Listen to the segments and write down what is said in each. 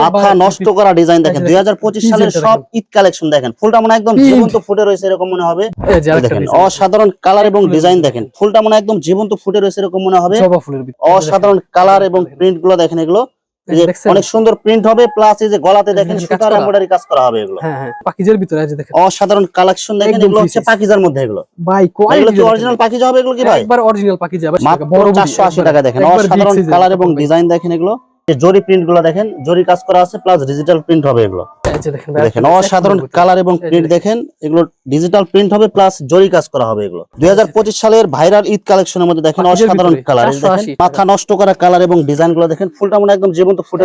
মাথা নষ্ট করা ডিজাইন দেখেন। দুই হাজার পঁচিশ সালের সব ঈদ কালেকশন দেখেন। ফুলটা মনে একদম জীবন্ত ফুটে রয়েছে এরকম মনে হবে। দেখেন অসাধারণ কালার এবং ডিজাইন দেখেন। ফুলটা মনে একদম জীবন্ত ফুটে রয়েছে এরকম মনে হবে। ভিতরে। অসাধারণ কালার এবং প্রিন্টগুলো দেখেন এগুলো? অনেক সুন্দর প্রিন্ট হবে প্লাস এই যে গলাতে দেখেন সুতার এমব্রয়ডারি কাজ করা হবে এগুলো। হ্যাঁ হ্যাঁ ভিতরে এই যে দেখেন। অসাধারণ কালেকশন দেখেন এগুলো হচ্ছে। পাকিজার মধ্যে এগুলো। ভাই কোয়ালিটি কি অরিজিনাল পাকিজা হবে এগুলো কি ভাই? একবার অরিজিনাল মাত্র বড় চারশো আশি টাকা দেখেন। অসাধারণ কালার এবং ডিজাইন দেখেন এগুলো। যে জরি প্রিন্টগুলো দেখেন জরি কাজ করা আছে প্লাস ডিজিটাল প্রিন্ট হবে এগুলো। দেখেন অসাধারণ কালার এবং প্রিন্ট দেখেন এগুলো ডিজিটাল প্রিন্ট হবে প্লাস জরি কাজ করা হবে এগুলো। দুই সালের ভাইরাল ঈদ কালেকশনের মধ্যে দেখেন অসাধারণ কালার মাথা নষ্ট করা কালার এবং ডিজাইনগুলো দেখেন ফুলটা মনে একদম জীবন্ত ফুটে।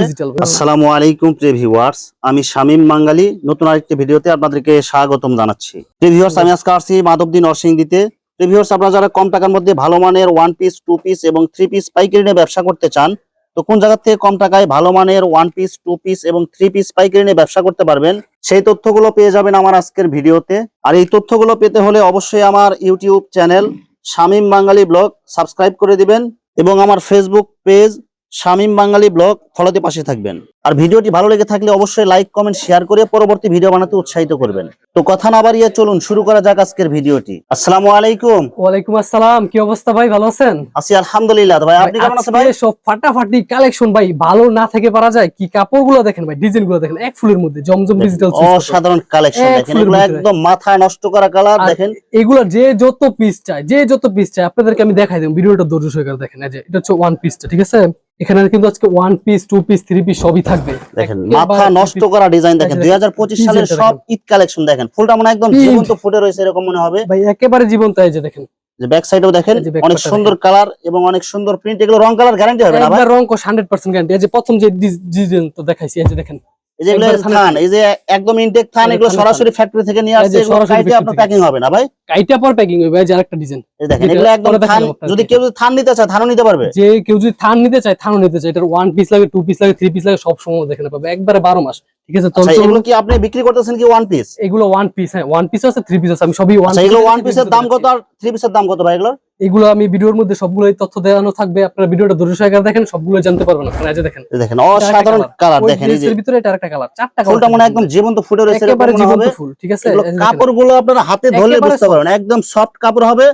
ডিজিটাল আসসালামু আলাইকুম ভিউয়ার্স আমি শামীম মাঙ্গালি নতুন আরেকটি ভিডিওতে আপনাদেরকে স্বাগতম জানাচ্ছি। ভিউয়ার্স আমি আজকে আসছি মাধবদী নরসিংদীতে। ভিউয়ার্স আপনারা যারা কম টাকার মধ্যে ভালো মানের ওয়ান পিস টু পিস এবং থ্রি পিস পাইকারি নিয়ে ব্যবসা করতে চান তো কোন জায়গার থেকে কম টাকায় ভালো মানের ওয়ান পিস টু পিস এবং থ্রি পিস পাইকারি নিয়ে ব্যবসা করতে পারবেন, সেই তথ্যগুলো পেয়ে যাবেন আমার আজকের ভিডিওতে। আর এই তথ্যগুলো পেতে হলে অবশ্যই আমার YouTube channel Shamim Bangali blog subscribe করে দিবেন এবং আমার Facebook page Shamim Bangali blog ফলোতে পাশে থাকবেন। আর ভিডিওটি ভালো লেগে থাকলে অবশ্যই লাইক কমেন্ট শেয়ার করে পরবর্তী ভিডিও বানাতে উৎসাহিত করবেন। তো কথা না বাড়িয়ে চলুন শুরু করা যাক আজকের ভিডিওটি। আসসালামু আলাইকুম। ওয়ালাইকুম আসসালাম কি অবস্থা ভাই ভালো আছেন? আছি আলহামদুলিল্লাহ। ভাই আপনি কেমন আছেন ভাই? সব ফাটাফাটি কালেকশন ভাই ভালো না থেকে পারা যায় কি কাপড়গুলো দেখেন ভাই ডিজাইনগুলো দেখেন এক ফুলের মধ্যে জমজম ডিজিটাল অসাধারণ কালেকশন দেখেন এগুলো একদম মাথা নষ্ট করা কালার দেখেন। এগুলা যে যত পিস চাই যে যত পিস চাই আপনাদেরকে আমি দেখাই দেব ভিডিওটা ধৈর্য সহকারে দেখেন এই যে এটা হচ্ছে ওয়ান পিসটা ঠিক আছে? এখানে কিন্তু আজকে one piece two piece three piece সবই থাকবে। দেখেন মাথা নষ্ট করা ডিজাইন দেখেন এই দুই যে হাজার পঁচিশ ডিজাইনটা সালের সব ঈদ কালেকশন দেখেন ফুলটা মনে একদম জীবন্ত ফুটে রয়েছে এরকম মনে হবে। ভাই একেবারে জীবন্ত এই যে দেখেন। যে ব্যাক সাইডেও দেখেন অনেক সুন্দর কালার এবং অনেক সুন্দর প্রিন্ট এগুলো রং কালার গ্যারান্টি হবে না ভাই? রং কোশ 100% গ্যারান্টি এই যে প্রথম যে ডিজাইন তো দেখাইছি এই যে দেখেন। এই যে এগুলো থান এই যে একদম ইনটেক থান এগুলো সরাসরি ফ্যাক্টরি থেকে নিয়ে আসছে এগুলো কাইটে আপনার প্যাকিং হবে না ভাই? কাইটা পর প্যাকিং হবে ভাই আরেকটা ডিজাইন এই দেখেন এগুলো একদম থান যদি কেউ যদি থান নিতে চায় থানও নিতে পারবে। যে কেউ যদি থান নিতে চায় থানও নিতে চায়। এটা ওয়ান পিস লাগে টু পিস লাগে থ্রি পিস লাগে সব সময় দেখেন পাবে। একবারে বারো মাস। ঠিক আছে আচ্ছা এগুলো কি আপনি বিক্রি করতেছেন কি ওয়ান পিস এগুলো ওয়ান পিস হ্যাঁ ওয়ান পিস আছে থ্রি পিস আছে আমি সবই ওয়ান আচ্ছা এগুলো ওয়ান পিসের দাম কত আর থ্রি পিসের দাম কত ভাই এগুলো? এগুলো আমি ভিডিওর মধ্যে সবগুলোই তথ্য দেওয়ানো থাকবে আপনারা ভিডিওটা ধৈর্য সহকারে দেখেন সবগুলো জানতে পারবেন আপনারা এই যে দেখেন। দেখেন অসাধারণ কালার দেখেন এই যে ড্রেসের ভিতরে এটা আরেকটা কালার চারটা ফুলটা মনে হয় colour একদম জীবন্ত ফুটে রয়েছে একেবারে জীবন্ত ফুল ঠিক আছে এগুলো এই যে দেখেন। কাপড়গুলো আপনারা হাতে ধরলে বুঝতে পারবেন একদম সফট কাপড় হবে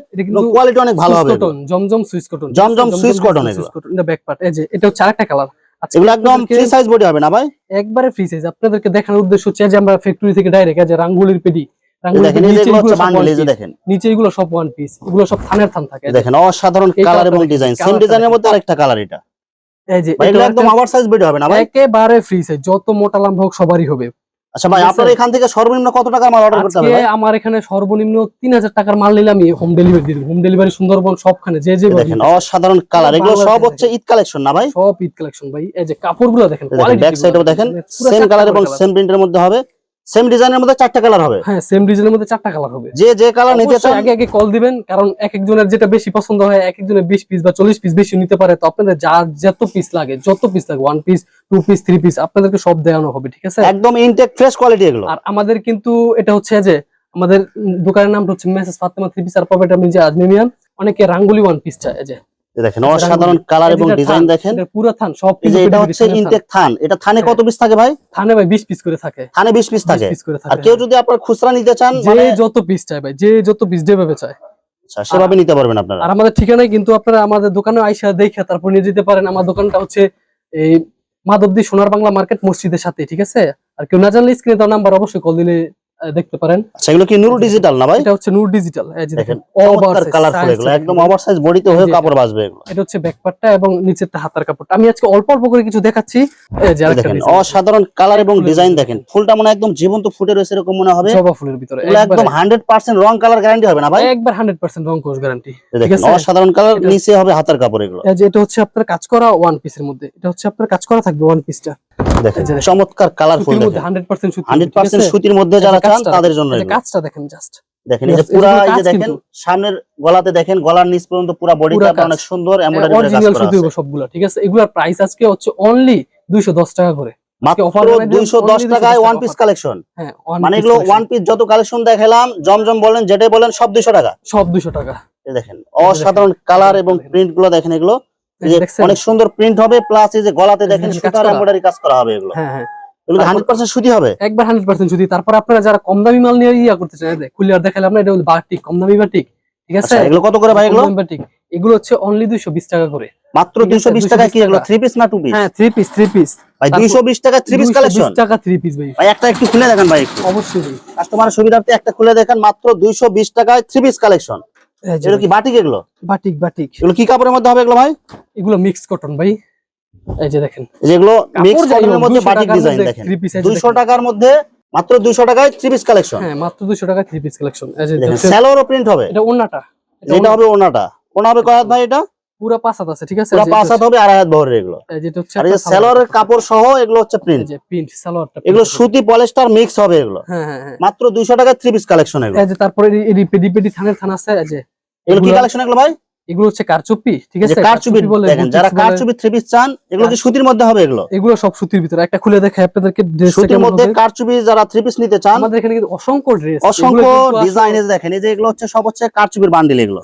কোয়ালিটি অনেক ভালো হবে cotton Zamzam Swiss cotton Zamzam Swiss cotton এগুলো। এটা ব্যাক পার্ট এই যে এটা হচ্ছে আরেকটা কালার এগুলো একদম ফ্রি সাইজ বডি হবে না ভাই? একবারে ফ্রি সাইজ আপনাদেরকে দেখানোর উদ্দেশ্য হচ্ছে যে আমরা ফ্যাক্টরি থেকে ডাইরেক্ট যে রাঙ্গুলির পেডি নিচে এগুলো সব ওয়ান পিস এগুলো সব থানের থান থাকে। দেখেন অসাধারণ এই কালার এবং ডিজাইন সেম ডিজাইনের মধ্যে আরেকটা কালার এটা। এই যে এটা একদম সাইজ হবে না ভাই? একেবারে ফ্রি সাইজ যত মোটা লম্বা হোক সবারই হবে। আচ্ছা ভাই আপনার এখান থেকে সর্বনিম্ন কত টাকার মাল অর্ডার করতে হবে? আমার এখানে সর্বনিম্ন তিন হাজার টাকার মাল নিলে আমি হোম ডেলিভারি দিই হোম ডেলিভারি সুন্দরবন সবখানে যে যে দেখেন অসাধারণ কালার এগুলো সব হচ্ছে ঈদ কালেকশন না ভাই? সব ঈদ কালেকশন ভাই। এই যে কাপড়গুলো দেখেন কোয়ালিটি ব্যাক সাইডেও দেখেন সেম কালার এবং সেম প্রিন্টের মধ্যে হবে। সেম ডিজাইনের মধ্যে চারটা কালার হবে। হ্যাঁ সেম ডিজাইনের মধ্যে চারটা কালার হবে। যে যে কালার নিতে চান আগে আগে কল দিবেন কারণ এক একজনের যেটা বেশি পছন্দ হয় এক একজনের বিশ পিস বা চল্লিশ পিস বেশি নিতে পারে। তো আপনাদের যার যত পিস লাগে যত পিস লাগে one piece two piece three piece আপনাদেরকে সব দেওয়ানো হবে ঠিক আছে? একদম ইনটেক ফ্রেশ কোয়ালিটি এগুলো। আর আমাদের কিন্তু এটা হচ্ছে যে আমাদের দোকানের নাম হচ্ছে মেসেজ ফাতেমা থ্রি পিস আর পাবেট আমি যে আজমিমিয়ান অনেকে রাঙ্গুলি ওয়ান পিস চায় যে। দেখেন অসাধারণ কালার এবং ডিজাইন দেখেন। পুরো থান সব এই যে এটা হচ্ছে ইনটেক থান। এটা থানে কত পিস থাকে ভাই? থানে ভাই বিশ পিস করে থাকে। থানে বিশ পিস থাকে? আর কেউ যদি আপনার খুচরা নিতে চান যে মানে যত পিস চায় ভাই যে যত পিস যেভাবে চায়। আচ্ছা, সেভাবে নিতে পারবেন আপনারা। আর আমাদের ঠিকানায় কিন্তু আপনারা আমাদের দোকানে আইসা দেখে তারপর নিয়ে যেতে পারেন। আমার দোকানটা হচ্ছে এই মাধবদী সোনার বাংলা মার্কেট মসজিদের সাথে ঠিক আছে? আর কেউ না জানলে স্ক্রিনে দেওয়া নাম্বার অবশ্যই কল দিলে দেখতে পারেন। আচ্ছা এগুলো কি নুরু ডিজিটাল না ভাই? এটা হচ্ছে নূর ডিজিটাল এই যে দেখেন চমৎকার কালারফুল এগুলো একদম ওভার সাইজ বডিতে হয়ে কাপড় এগুলো। এটা হচ্ছে ব্যাকপার্টটা এবং নিচেরটা হাতার কাপড়টা। আমি আজকে অল্প অল্প করে কিছু দেখাচ্ছি। এই যে দেখেন অসাধারণ কালার এবং ডিজাইন দেখেন ফুলটা মনে একদম জীবন্ত ফুটে রয়েছে এরকম মনে হবে। জবা ফুলের ভিতরে একদম হান্ড্রেড পার্সেন্ট রং কালার গ্যারান্টি হবে না ভাই? একবার হান্ড্রেড পার্সেন্ট রং কোর্স গ্যারান্টি দেখেন? অসাধারণ কালার নিচে হবে হাতার কাপড় এগুলো। এই যে এটা হচ্ছে আপনার কাজ করা ওয়ান পিসের মধ্যে। এটা হচ্ছে আপনার কাজ করা থাকবে ওয়ান পিসটা দেখেন। চমৎকার কালারফুল দেখেন। হান্ড্রেড পার্সেন্ট সুতি হান্ড্রেড পার্সেন্ট সুতির মধ্যে যারা চান তাদের জন্য। কাজটা দেখেন জাস্ট দেখেন এই যে পুরা এই যে দেখেন সামনের গলাতে দেখেন গলার নিচ পর্যন্ত পুরা বডিটা অনেক সুন্দর এমব্রয়ডারি কাজ অরিজিনাল করা আছে। সবগুলো ঠিক আছে? এগুলোর প্রাইস আজকে হচ্ছে অনলি দুইশো দশ টাকা করে। মাত্র offer বানাই দিলাম, 210 টাকায় ওয়ান পিস কালেকশন হ্যাঁ মানে এগুলো ওয়ান পিস যত কালেকশন দেখালাম জমজম বলেন যেটাই বলেন সব 200 টাকা। সব দুইশো টাকা। দেখেন অসাধারণ কালার এবং প্রিন্টগুলো দেখেন এগুলো? অনেক সুন্দর প্রিন্ট হবে প্লাস এই যে গলাতে দেখেন সুতার এমব্রয়ডারি কাজ করা হবে এগুলো। হ্যাঁ হ্যাঁ। এগুলো তারপর- হান্ড্রেড পার্সেন্ট সুতি হবে। একবার হান্ড্রেড পার্সেন্ট যদি তারপর আপনারা যারা কম দামি মাল নিয়ে ইয়া করতে চান খুলে আর দেখালাম না এটা হলো বাটিক কম দামি বাটিক ঠিক আছে? আচ্ছা এগুলো কত করে ভাই এগুলো? বাটিক। এগুলো হচ্ছে অনলি দুইশো বিশ টাকা করে। মাত্র দুইশো বিশ 220 টাকা কি এগুলো? টাকা। থ্রি পিস না টু পিস হ্যাঁ থ্রি পিস থ্রি পিস ভাই তারপর- দুইশো বিশ টাকা থ্রি পিস কালেকশন টাকা থ্রি পিস ভাই। ভাই একটা একটু খুলে দেখেন ভাই অবশ্যই। কাস্টমারের সুবিধার্থে একটা খুলে দেখেন মাত্র দুইশো বিশ টাকায় থ্রি পিস কালেকশন এগুলো কি বাটিক এগুলো? Batik batik. এগুলো কি কাপড়ের মধ্যে হবে এগুলো ভাই? এগুলো মিক্স কটন ভাই। এই যে দেখেন। যেগুলো মিক্স কটনের মধ্যে বাটিক ডিজাইন দেখেন। three piece এই যে দুইশো দেখেন। টাকার মধ্যে মাত্র দুইশো টাকায় থ্রি পিস কালেকশন হ্যাঁ মাত্র দুশো টাকায় থ্রি পিস কালেকশন এই যে হচ্ছে- প্রিন্ট হবে। এটা ওন্নাটা এটা হবে ওনাটা ওনা হবে কয় ভাই এটা? পুরো পাঁচ হাত আছে ঠিক আছে? পুরো এই পাঁচ হাত হবে আড়াই হাত বহরের এগুলো। যেটা হচ্ছে আর। কাপড় সহ এগুলো হচ্ছে এই প্রিন্ট যে প্রিন্ট সালোয়ারটা এগুলো সুতি পলিস্টার মিক্স হবে এগুলো। হ্যাঁ হ্যাঁ হ্যাঁ। মাত্র দুইশো টাকায় থ্রি পিস কালেকশন এগুলো। এই যে তারপরে এই রিপেডি পেডি থানের থান আছে এই যে এগুলো কি কালেকশন এগুলো ভাই? এগুলো হচ্ছে কারচুপি ঠিক আছে? কারচুপি বলে দেখেন যারা কারচুপি থ্রি পিস চান এগুলো কি সুতির মধ্যে হবে এগুলো? এগুলো সব সুতির ভিতরে। একটা খুলে দেখে আপনাদেরকে ড্রেস সুতির মধ্যে কারচুপি যারা থ্রি পিস নিতে চান আমাদের এখানে কিন্তু অসংখ্য ড্রেস অসংখ্য ডিজাইন দেখেন এই যে এগুলো হচ্ছে সব হচ্ছে কারচুপির বান্ডিল এগুলো।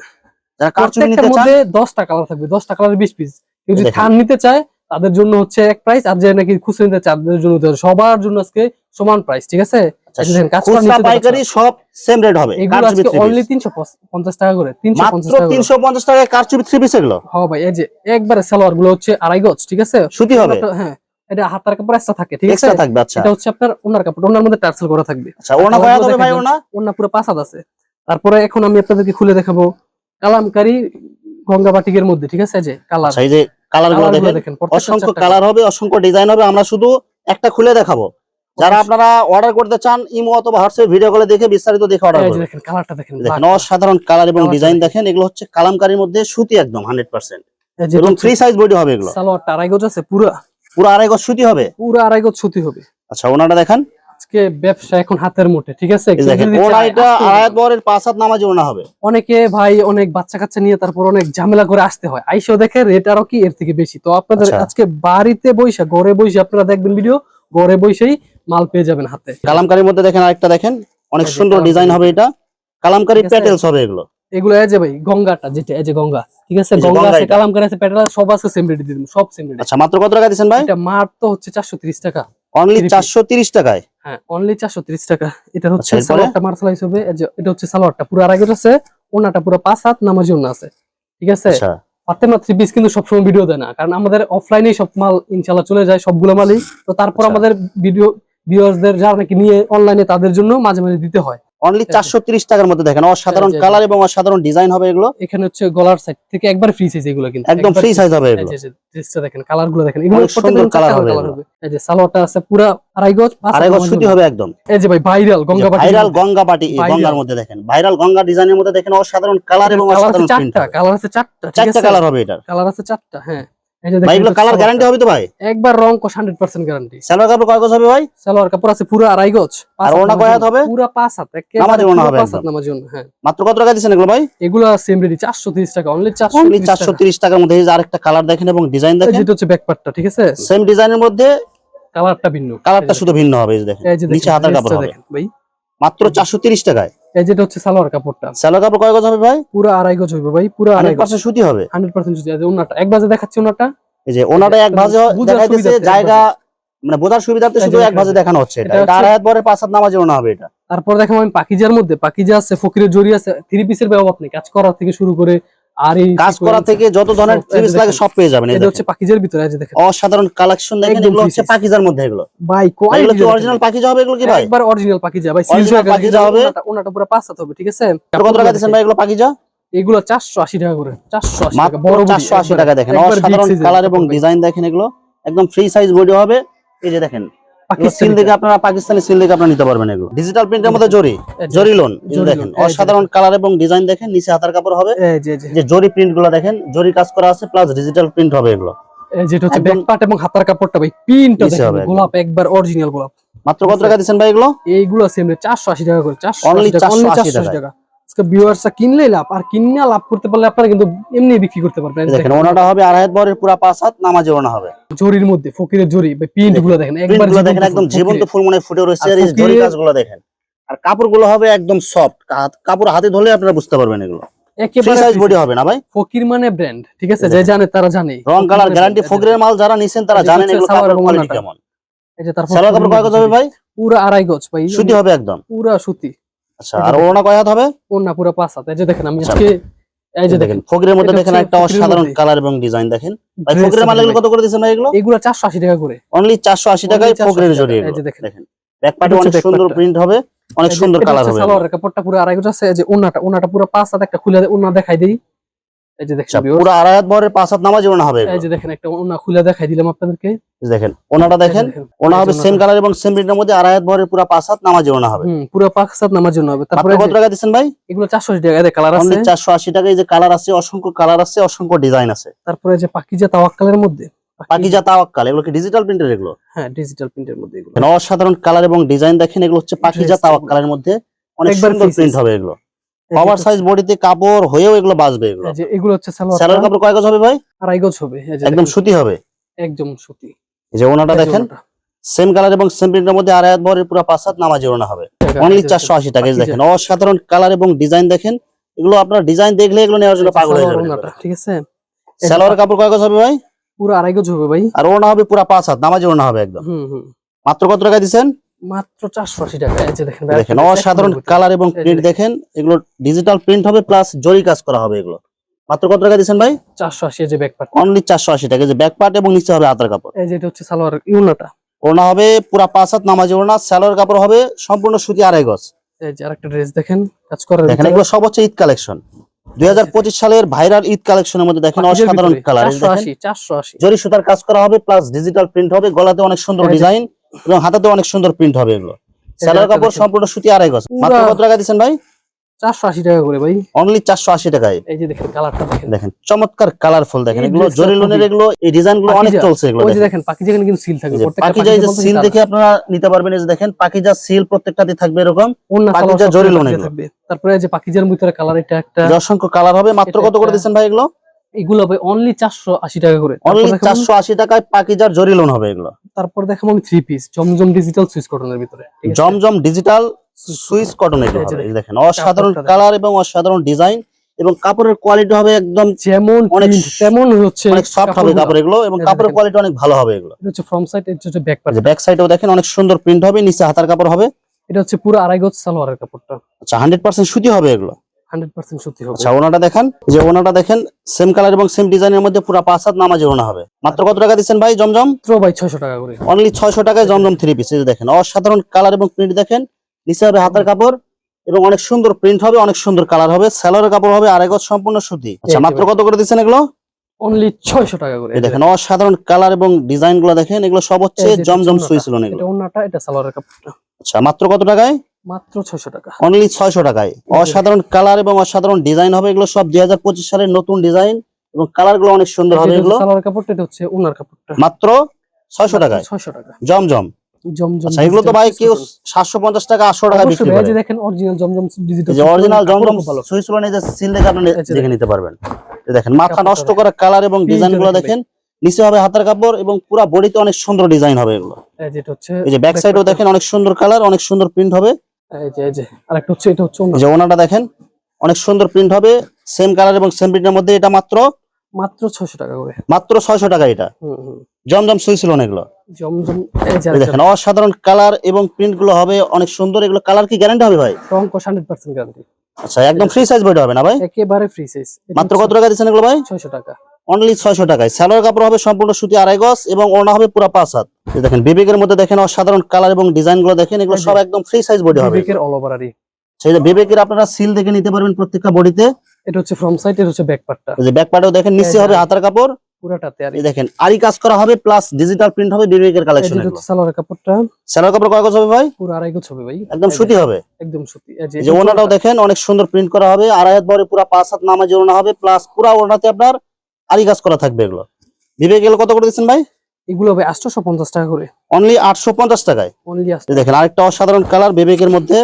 যারা কারচুপি নিতে চান দশটা কালার থাকবে দশটা কালারের বিশ পিস কেউ যদি থান নিতে চায় তাদের জন্য হচ্ছে এক প্রাইস আর যে নাকি খুচরো নিতে চায় তাদের জন্য সবার জন্য আজকে সমান প্রাইস ঠিক আছে? আচ্ছা, এই যে দেখেন, কাজ করা খুচরা পাইকারি সব সেম রেট হবে এগুলো কারচুপি আজকে থ্রি অনলি পিস তিনশো পঞ্চাশ টাকা করে তিনশো পঞ্চাশ মাত্র টাকা করে। তিনশো পঞ্চাশ টাকায় কারচুপি থ্রি পিস এগুলো? হ্যাঁ ভাই এই যে একবারে সালোয়ারগুলো হচ্ছে আড়াই গজ ঠিক আছে? সুতি হবে। হ্যাঁ এটা হাতার কাপড় এক্সট্রা থাকে ঠিক আছে? থাকবে আচ্ছা। এটা হচ্ছে আপনার ওনার কাপড় ওনার মধ্যে টার্সেল করা থাকবে। আচ্ছা ওনা ভাই ওনা পুরো পাঁচ হাত আছে। তারপরে এখন আমি আপনাদেরকে খুলে দেখাবো। কালামকারি গঙ্গা বাটিকের মধ্যে ঠিক আছে? যে কালার আচ্ছা এই যে কালারগুলো দেখেন। অসংখ্য কালার হবে অসংখ্য ডিজাইন হবে আমরা শুধু একটা খুলে দেখাবো। যারা আপনারা অর্ডার করতে চান ইমো অথবা হোয়াটসঅ্যাপ ভিডিও কলে দেখে বিস্তারিত দেখে অর্ডার করবেন। দেখেন কালারটা দেখেন দেখেন অসাধারণ কালার এবং ডিজাইন দেখেন। এগুলো হচ্ছে কালামকারীর মধ্যে সুতি একদম হান্ড্রেড পার্সেন্ট এই যে এবং হচ্ছে ফ্রি সাইজ বডি হবে এগুলো। সালোয়ারটা আড়াই গজ আছে পুরো। পুরো আড়াই গজ সুতি হবে? পুরো আড়াই গজ সুতি হবে। আচ্ছা ওনাটা দেখেন। আজকে ব্যবসা এখন হাতের মুঠে ঠিক আছে? নামাজি ওনা হবে। অনেকে ভাই অনেক বাচ্চা কাচ্চা নিয়ে তারপর অনেক ঝামেলা করে আসতে হয়। আইসেও দেখে রেট আরও কি এর থেকে বেশি? তো আপনাদের আচ্ছা। আজকে বাড়িতে বসে ঘরে বসে আপনারা দেখবেন ভিডিও ঘরে বসেই মাল পেয়ে যাবেন হাতে। কালামকারীর মধ্যে দেখেন আরেকটা দেখেন অনেক সুন্দর ডিজাইন হবে এটা। কালামকারী প্যাটেলস হবে এগুলো। এগুলো এই যে ভাই গঙ্গাটা যেটা এই যে গঙ্গা ঠিক আছে? গঙ্গা আছে। কালামকারি আছে প্যাটেল সব আছে সেম রেডি দিয়ে দিবো, সব সেম রেডি আচ্ছা মাত্র কত টাকা দিচ্ছেন ভাই? এটা মার তো হচ্ছে চারশো ত্রিশ টাকা। Only three piece। চারশো তিরিশ টাকায়? হ্যাঁ অনলি চারশো ত্রিশ টাকা। এটা হচ্ছে আচ্ছা? সালোয়ারটা হবে। এটা হচ্ছে সালোয়ারটা। পুরো আছে ওনাটা পুরো পাঁচ হাত নামাজি ওনা আছে। ঠিক আছে? আচ্ছা। ফাতেমা থ্রি পিস কিন্তু সবসময় ভিডিও দেয় না। কারণ আমাদের অফলাইনে সব মাল ইনশাল্লাহ চলে যায় সবগুলো মালই। তো তারপর আচ্ছা। আমাদের ভিডিও ভিউয়ার্সদের যারা নাকি নিয়ে অনলাইনে তাদের জন্য মাঝে মাঝে দিতে হয়। অনলি। চারশো টাকার মধ্যে দেখেন। অসাধারণ। কালার এবং অসাধারণ ডিজাইন হবে এগুলো। এখানে হচ্ছে গলার সাইড থেকে একবার ফ্রি সাইজ এগুলো কিন্তু। একদম ফ্রি সাইজ হবে এগুলো। ড্রেসটা দেখেন কালারগুলো দেখেন। এগুলো সুন্দর চারটা হবে এই যে সালোয়ারটা আছে পুরা আড়াই গজ আড়াই গজ সুতি হবে একদম। এই যে ভাই ভাইরাল গঙ্গা ভাইরাল গঙ্গা পাটি Viral। গঙ্গার মধ্যে দেখেন। ভাইরাল গঙ্গা ডিজাইনের মধ্যে দেখেন অসাধারণ কালার এবং অসাধারণ প্রিন্ট চারটা কালার আছে চারটা চারটা কালার হবে এটার। কালার আছে চারটা হ্যাঁ। এগুলো কালার গ্যারান্টি হবে তো ভাই? একবার রং গ্যারান্টি সালোয়ার কাপড় কয় গজ হবে ভাই? সালোয়ার কাপড় আছে পুরো আড়াই গজ। আর হাত কয় হাত হবে? পুরা পাঁচ হাত একেবারে নামাজি ওড়না হবে পাঁচ হাত নামাজি ওড়না, হ্যাঁ। মাত্র কত টাকা দিচ্ছেন এগুলো ভাই? এগুলো সেম রেডি চারশো তিরিশ টাকা অনলি চারশো টাকা। টাকার মধ্যে এই আরেকটা কালার দেখেন এবং ডিজাইন দেখেন। যেটা হচ্ছে ঠিক আছে? সেম ডিজাইনের মধ্যে কালারটা ভিন্ন। কালারটা শুধু ভিন্ন হবে এই দেখেন। নিচে হাতার কাপড় হবে। ভাই। মাত্র চারশো তিরিশ টাকায়। এই যেটা হচ্ছে সালোয়ার কাপড়টা। সালোয়ার কাপড় কয় গজ হবে ভাই? পুরো আড়াই গজ হবে ভাই পুরো আড়াই গজ। সুতি হবে? 100% সুতি। আছে ওনাটা এক বাজে দেখাচ্ছি ওনাটা। এই যে ওনাটা এক ভাজে দেখাইতেছে জায়গা মানে বোঝার সুবিধার্থে শুধু এক। ভাজে দেখানো হচ্ছে এটা। আড়াই হাত পরে পাঁচ হাত নামাজে ওনা হবে এটা। তারপর দেখো আমি পাকিজার মধ্যে। পাকিজা আছে ফকিরের জরি আছে থ্রি পিসের ব্যবহার নেই। কাজ করার থেকে শুরু করে আর এই কাজ করা থেকে যত ধরনের থ্রিপিস লাগে সব পেয়ে যাবেন এটা হচ্ছে। পাকিজার ভিতরে যে দেখেন। অসাধারণ কালেকশন দেখেন এগুলো হচ্ছে। পাকিজার মধ্যে এগুলো। ভাই এগুলো কোয়ালিটি কি অরিজিনাল পাকিজা হবে এগুলো কি ভাই? একবার অরিজিনাল পাকিজা ভাই পাকিজা পাকিজা হবে। ওনাটা পুরো পাঁচ হাত হবে ঠিক আছে? কত টাকা দিচ্ছেন ভাই এগুলো পাকিজা? এগুলো চারশো আশি টাকা করে চারশো আশি টাকা বড় body, চারশো আশি একবারে- টাকা দেখেন। অসাধারণ কালার এবং ডিজাইন দেখেন এগুলো। একদম ফ্রি সাইজ বডি হবে। এই যে দেখেন সিল দেখে আপনারা পাকিস্তানি সিল দেখে আপনারা নিতে পারবেন এগুলো। ডিজিটাল প্রিন্টের মধ্যে জরি জরি লোন দেখেন অসাধারণ কালার এবং ডিজাইন দেখেন নিচে হাতার কাপড় হবে। যে জরি প্রিন্টগুলো দেখেন জরি কাজ করা আছে প্লাস ডিজিটাল প্রিন্ট হবে এগুলো। যেটা হচ্ছে এবং হাতার কাপড়টা ভাই দেখেন। গোলাপ একবার অরিজিনাল গোলাপ। মাত্র কত টাকা দিচ্ছেন ভাই এগুলো? এইগুলো সেম চারশো আশি টাকা করে চারশো Only আশি টাকা 480 480 টাকা। আজকে ভিউয়ার্সরা কিনলে লাভ আর কিনে লাভ করতে পারলে আপনারা কিন্তু এমনি বিক্রি করতে পারবেন। দেখেন ওনাটা হবে আড়াই হাত বরের পুরা পাঁচ হাত নামাজে ওনা হবে। জরির মধ্যে ফকিরের জরি প্রিন্টগুলো দেখেন একবার দেখেন একদম জীবন্ত ফুল মনে ফুটে রয়েছে আর এই জরি কাজগুলো দেখেন। আর কাপড়গুলো হবে একদম সফট কাপড় হাতে ধরলে আপনারা বুঝতে পারবেন এগুলো। একেবারে সাইজ বডি হবে না ভাই? ফকির মানে ব্র্যান্ড ঠিক আছে? যে জানে তারা জানে। রং কালার মানে গ্যারান্টি যে ফগরের মাল যারা নিছেন তারা জানেন হচ্ছে এগুলো কাপড় কোয়ালিটি কেমন। এই যে তারপর সালোয়ার কাপড় কয় গজ হবে ভাই? পুরা আড়াই গজ ভাই। সুতি হবে একদম। পুরা সুতি। আচ্ছা আর কয় হাত হবে? পুরো পাঁচ হাত। এই যে দেখেন আমি আচ্ছা। আজকে এই যে দেখেন ফকিরের মধ্যে দেখেন একটা অসাধারণ কালার এবং ডিজাইন দেখেন। ভাই ফকিরের ফগরের মাল এগুলো কত করে দিয়েছেন ভাই এগুলো? এগুলো চারশো আশি টাকা করে। অনলি চারশো আশি টাকায় ফকিরের জড়ি এই যে দেখেন। দেখেন ব্যাক পার্টে অনেক সুন্দর প্রিন্ট হবে অনেক সুন্দর কালার হবে সালোয়ারের কাপড়টা পুরো আড়াই গজ আছে এই যে ওড়নাটা ওড়নাটা পুরো পাঁচ হাত একটা খুলে ওড়না দেখাই দিই। এই যে দেখেন আচ্ছা পুরো পাঁচ হাত নামাজ ওড়না হবে এই যে দেখেন একটা ওড়না খুলে দেখাই দিলাম আপনাদেরকে। এই দেখেন ওনাটা দেখেন ওনা হবে সেম কালার এবং সেম মধ্যে আড়াই হাত বহরের পুরো পাঁচ হাত নামাজ ওড়না হবে। হুম পুরো পাঁচ হাত জন্য হবে। তারপরে কত টাকা দিচ্ছেন ভাই? এগুলো চারশো আশি টাকা কালার আছে। অনলি চারশো আশি টাকায় যে কালার আছে অসংখ্য কালার আছে অসংখ্য ডিজাইন আছে। তারপরে যে পাকিজা তাওয়াক্কালের মধ্যে। পাকিজা তাওয়াক্কাল এগুলো কি ডিজিটাল প্রিন্টের এগুলো? হ্যাঁ ডিজিটাল প্রিন্টের মধ্যে এগুলো। অসাধারণ কালার এবং ডিজাইন দেখেন এগুলো হচ্ছে পাকিজা তাওয়াক্কালের মধ্যে। অনেক সুন্দর প্রিন্ট হবে এগুলো। এই ওভার সাইজ বডিতে কাপড় হয়েও এগুলো বাঁচবে এগুলো। যে এগুলো হচ্ছে সালোয়ার কাপড় কয় গজ হবে ভাই? আড়াই গজ হবে। একদম সুতি হবে? একদম সুতি। এই যে ওনাটা দেখেন সেম কালার এবং সেম প্রিন্টের মধ্যে আড়াই হাত পুরো পাঁচ হাত নামাজি ওড়না হবে। অনলি চারশো আশি টাকা দেখেন অসাধারণ কালার এবং ডিজাইন দেখেন। এগুলো আপনার ডিজাইন দেখলে এগুলো নেওয়ার জন্য পাগল হয়ে সালোয়ার যাবে ঠিক আছে? স্যালোয়ার কাপড় কয় গজ হবে ভাই? পুরো আড়াই গজ হবে ভাই। আর ওড়না হবে পুরো পাঁচ হাত নামাজি ওড়না হবে একদম। হুম হুম। মাত্র কত টাকা দিচ্ছেন? মাত্র চারশো আশি টাকা। এই যে দেখেন দেখেন অসাধারণ কালার এবং প্রিন্ট দেখেন এগুলো ডিজিটাল প্রিন্ট হবে প্লাস জরি কাজ করা হবে এগুলো। মাত্র কত টাকা দিচ্ছেন ভাই? চারশো আশি এই যে ব্যাক পার্ট অনলি চারশো আশি টাকা যে ব্যাক পার্ট এবং নিচে হবে কাপড়। এই যে এটা হচ্ছে সালোয়ার ইউনাটা ওড়না হবে পুরা পাঁচ হাত নামাজি ওড়না কাপড় হবে সম্পূর্ণ সুতি আড়াই গজ। এই যে আরেকটা ড্রেস দেখেন কাজ দেখেন এগুলো সব হচ্ছে ঈদ কালেকশন দুই হাজার পঁচিশ সালের ভাইরাল ঈদ কালেকশনের মধ্যে দেখেন অসাধারণ কালার জরি সুতার কাজ করা হবে প্লাস ডিজিটাল প্রিন্ট হবে গলাতে অনেক সুন্দর ডিজাইন এবং হাতাতে অনেক সুন্দর প্রিন্ট হবে এগুলো। স্যালোয়ার কাপড় সম্পূর্ণ সুতি আড়াই গজ। মাত্র কত টাকা দিচ্ছেন ভাই? চারশো আশি টাকা করে ভাই। অনলি চারশো আশি টাকায়। এই যে দেখেন কালারটা দেখেন। দেখেন চমৎকার কালারফুল দেখেন। এগুলো জরি লোনের এগুলো এই ডিজাইনগুলো অনেক চলছে এগুলো দেখেন। দেখেন পাখি যেখানে কিন্তু সিল থাকবে। এই যে প্রত্যেকটা পাকিজা যে সিল দেখে আপনারা নিতে পারবেন। এই যে দেখেন পাকিজা সিল প্রত্যেকটাতে থাকবে এরকম। পাকিজা জরি। থাকবে। তারপরে যে ভিতরে কালার এটা একটা অসংখ্য কালার হবে মাত্র কত করে দিচ্ছেন ভাই এগুলো? এগুলো ভাই অনলি চারশো আশি টাকা করে। অনলি চারশো আশি টাকায় পাকিজার জরি লোন হবে এগুলো। তারপর দেখাবো আমি three piece Zamzam digital Swiss কটনের ভিতরে? জমজম ডিজিটাল সুইস কটন এগুলো হবে। দেখেন। অসাধারণ কালার এবং অসাধারণ ডিজাইন এবং কাপড়ের কোয়ালিটি হবে একদম যেমন অনেক তেমন হচ্ছে অনেক সফট হবে কাপড় এগুলো এবং কাপড়ের কোয়ালিটি অনেক ভালো হবে এগুলো। হচ্ছে ফ্রন্ট সাইড এটা হচ্ছে ব্যাক পার্ট ব্যাক সাইডেও দেখেন অনেক সুন্দর প্রিন্ট হবে নিচে হাতার কাপড় হবে। এটা হচ্ছে পুরো আড়াই গজ সালোয়ারের কাপড়টা। আচ্ছা হান্ড্রেড পার্সেন্ট সুতি হবে এগুলো। হান্ড্রেড পার্সেন্ট সত্যি হবে। আচ্ছা ওনাটা দেখেন যে ওনাটা দেখেন সেম কালার এবং সেম ডিজাইনের মধ্যে পুরো পাঁচ হাত নামাজে ওনা হবে। মাত্র কত টাকা দিচ্ছেন ভাই জমজম? মাত্র ভাই ছয়শো টাকা করে। অনলি ছয়শো টাকায় জমজম থ্রি পিস এই দেখেন অসাধারণ কালার এবং প্রিন্ট দেখেন নিচে হবে হাতের কাপড় এবং অনেক সুন্দর প্রিন্ট হবে অনেক সুন্দর কালার হবে স্যালোয়ারের কাপড় হবে আড়াই গজ সম্পূর্ণ সুতি আচ্ছা মাত্র কত করে দিচ্ছেন এগুলো? অনলি ছয়শো টাকা করে। এই দেখেন অসাধারণ কালার এবং ডিজাইনগুলো দেখেন এগুলো সব হচ্ছে জমজম। সুইস লোন এগুলো এটা অন্যটা এটা সালোয়ারের কাপড়টা। আচ্ছা মাত্র কত টাকায়? মাত্র ছয়শো টাকা। অনলি ছয়শো টাকায়। অসাধারণ কালার এবং অসাধারণ ডিজাইন হবে এগুলো সব দুই হাজার পঁচিশ সালের নতুন ডিজাইন এবং কালারগুলো অনেক সুন্দর হবে এগুলো। সালোয়ার কাপড়টা এটা হচ্ছে ওনার কাপড়টা। মাত্র ছয়শো টাকায়। ছয়শো টাকা। জমজম। আচ্ছা এগুলো তো ভাই কেউ সাতশো পঞ্চাশ টাকা আটশো টাকা বিক্রি করে। দেখেন original Zamzam digital original Zamzam ভালো। সুইচ যে সিল দেখে আপনি দেখে নিতে পারবেন। দেখেন মাথা নষ্ট করা কালার এবং ডিজাইনগুলো দেখেন। নিচে হবে হাতের কাপড় এবং পুরো বডিতে অনেক সুন্দর ডিজাইন হবে এগুলো। এই যে ব্যাক সাইডেও দেখেন অনেক সুন্দর কালার অনেক সুন্দর প্রিন্ট হবে। এই যে এই যে আরেকটা হচ্ছে এটা হচ্ছে যে ওনাটা দেখেন অনেক সুন্দর প্রিন্ট হবে সেম কালার এবং সেম প্রিন্টের মধ্যে এটা মাত্র? মাত্র ছয়শো টাকা করে। মাত্র ছয়শো টাকা এটা। জমজম সুইচ লোন এগুলো? জমজম দেখেন অসাধারণ কালার এবং প্রিন্টগুলো হবে অনেক সুন্দর। এগুলো কালার কি গ্যারান্টি হবে ভাই? রং গ্যারান্টি আচ্ছা একদম ফ্রি সাইজ বইটা হবে না ভাই? একেবারে ফ্রি সাইজ মাত্র কত টাকা দিচ্ছেন এগুলো ভাই? ছয়শো টাকা। অনলি ছয়শো টাকায়। স্যালোয়ার কাপড় হবে সম্পূর্ণ সুতি আড়াই গজ এবং ওড়না হবে পুরো পাঁচ হাত। দেখেন বিবেকের মধ্যে দেখেন অসাধারণ কালার এবং ডিজাইনগুলো দেখেন এগুলো সব একদম ফ্রি সাইজ বডি হবে। বিবেকের অল ওভার আরি সেই যে বিবেকের আপনারা সিল দেখে নিতে পারবেন প্রত্যেকটা বডিতে এটা হচ্ছে ফ্রন্ট সাইড এটা হচ্ছে ব্যাক পার্টটা যে ব্যাক পার্টেও দেখেন নিচে হবে হাতার কাপড়। পুরাটাতে আর দেখেন আরি কাজ করা হবে প্লাস ডিজিটাল প্রিন্ট হবে বিবেকের কালেকশন হচ্ছে সালোয়ারের কাপড়টা। স্যালোয়ার কাপড় কয় গজ হবে ভাই? পুরো আড়াই গোছ হবে ভাই। একদম সুতি হবে। একদম সুতি। যে ওনাটাও দেখেন অনেক সুন্দর প্রিন্ট করা হবে। আড়াই হাত বড় পুরো পাঁচ হাত নামাজি ওনা হবে প্লাস পুরো ওনাতে আপনার আরি কাজ করা থাকবে এগুলো? বিবেক এগুলো কত করে দিচ্ছেন ভাই? এগুলো হবে আটশো পঞ্চাশ টাকা করে। অনলি আটশো পঞ্চাশ টাকায়? অনলি দেখেন আরেকটা অসাধারণ কালার বিবেকের মধ্যে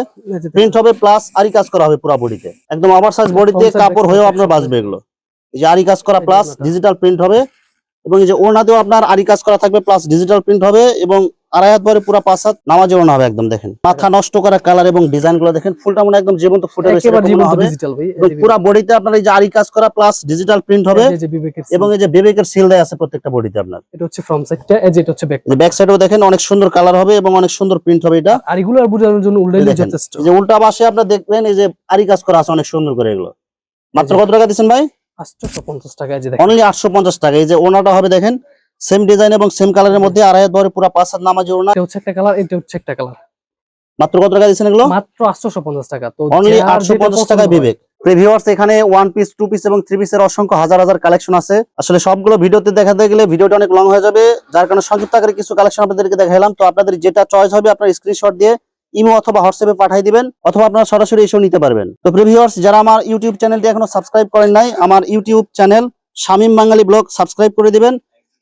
প্রিন্ট হবে প্লাস আরি কাজ করা হবে পুরো বডিতে একদম আবার সাইজ বডিতে দিয়ে কাপড় হয়েও আপনার বাঁচবে এগুলো। এই যে আরি কাজ করা প্লাস ডিজিটাল প্রিন্ট হবে এবং এই যে ওড়নাতেও আপনার আরি কাজ করা থাকবে প্লাস ডিজিটাল প্রিন্ট হবে এবং আড়াই হাত পুরো পাঁচ হাত নামাজে ওড়না হবে একদম দেখেন মাথা নষ্ট করা কালার এবং ডিজাইনগুলো দেখেন ফুলটা মনে একদম জীবন্ত ফুটে রয়েছে মনে পুরো বডিতে আপনার এই যে আরি কাজ করা প্লাস ডিজিটাল প্রিন্ট হবে এবং এই যে বিবেকের সিল দেয় আছে প্রত্যেকটা বডিতে আপনার এটা হচ্ছে ফ্রন্ট সাইডটা এই যে এটা হচ্ছে ব্যাক ব্যাক সাইডেও দেখেন অনেক সুন্দর কালার হবে এবং অনেক সুন্দর প্রিন্ট হবে এটা আর এগুলো আর বোঝানোর জন্য দেখেন, যথেষ্ট যে উল্টা পাশে আপনার দেখবেন এই যে আরি কাজ করা আছে অনেক সুন্দর করে এগুলো মাত্র কত টাকা দিচ্ছেন ভাই আটশো পঞ্চাশ টাকা এই যে দেখেন অনলি আটশো পঞ্চাশ টাকা এই যে ওনাটা হবে দেখেন সেম ডিজাইন এবং সেম কালারের মধ্যে আড়াই ভরে পুরো পাঁচ হাত নামাজে ওনা এটা হচ্ছে একটা কালার এটা হচ্ছে একটা কালার মাত্র কত টাকা দিচ্ছেন এগুলো? মাত্র আটশো পঞ্চাশ টাকা। তো অনলি যার আটশো পঞ্চাশ পছন্দ টাকায় হয়। বিবেক। প্রিভিউয়ার্স এখানে ওয়ান পিস টু পিস এবং থ্রি পিসের অসংখ্য হাজার হাজার কালেকশন আছে। আসলে সবগুলো ভিডিওতে দেখাতে গেলে ভিডিওটা অনেক লং হয়ে যাবে। যার কারণে সংক্ষিপ্ত আকারে কিছু কালেকশন আপনাদেরকে দেখালাম তো আপনাদের যেটা চয়েস হবে আপনার স্ক্রিনশট দিয়ে ইমো অথবা হোয়াটসঅ্যাপে পাঠিয়ে দিবেন অথবা আপনারা সরাসরি এসেও নিতে পারবেন। তো প্রিভিউয়ার্স যারা আমার ইউটিউব চ্যানেলটি এখনও সাবস্ক্রাইব করেন নাই আমার YouTube channel Shamim Bangali blog subscribe করে দিবেন।